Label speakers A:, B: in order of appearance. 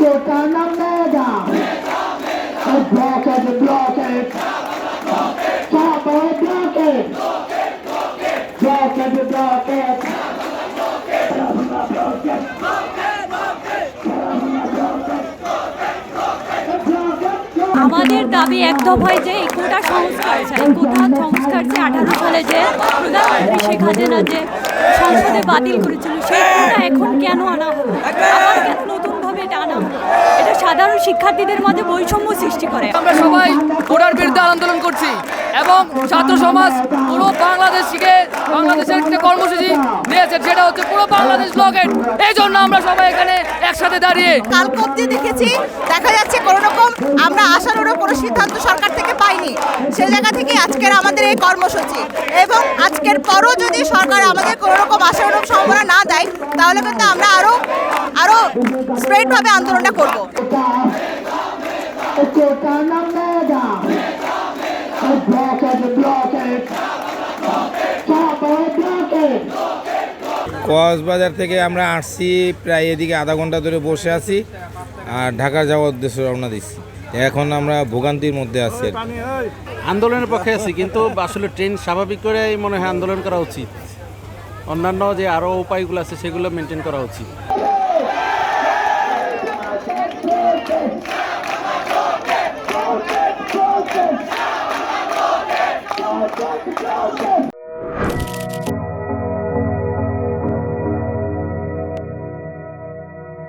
A: Kota na mega. Block it, block it. Top boy, block it. Block it, block it.
B: আমাদের দাবি এক দফায় যে কোটা সংস্কার চাই কোটা সংস্কার যে আঠারো সালে যে প্রধানমন্ত্রী শেখ হাসিনা যে সংসদে বাতিল করেছিল সেই কোটা এখন কেন আনা হলো? আবার কেন নতুনভাবে এটা আনা হলো? এটা সাধারণ শিক্ষার্থীদের মধ্যে বৈষম্য সৃষ্টি করে।
C: আমরা সবাই কোটার বিরুদ্ধে আন্দোলন করছি এবং ছাত্র সমাজ পুরো বাংলাদেশকে বাংলাদেশের একটা কর্মসূচি দিয়েছে যেটা হচ্ছে পুরো বাংলাদেশ ব্লকেট এই জন্য আমরা সবাই এখানে একসাথে দাঁড়িয়ে
D: কালকে অব্দি দেখেছি দেখা যাচ্ছে কোনো রকম আমরা আশানুরূপ কোনো সিদ্ধান্ত সরকার থেকে পাইনি সে জায়গা থেকে আজকের আমাদের এই কর্মসূচি এবং আজকের পরও যদি সরকার আমাদের কোনো রকম আশানুরূপ সম্ভাবনা না দেয় তাহলে কিন্তু আমরা আরও আরও স্ট্রেটভাবে আন্দোলনটা করব
A: Kota na mega. Block
E: Cox's Bazar থেকে আমরা আসছি প্রায় এদিকে আধা ঘণ্টা ধরে বসে আছি আর ঢাকা যাওয়ার উদ্দেশ্যে রওনা দিচ্ছি এখন আমরা ভোগান্তির মধ্যে আছি
F: আন্দোলনের পক্ষে আছি কিন্তু আসলে ট্রেন স্বাভাবিক করেই মনে হয় আন্দোলন করা উচিত অন্যান্য যে আরও উপায়গুলো আছে সেগুলো মেনটেন করা উচিত.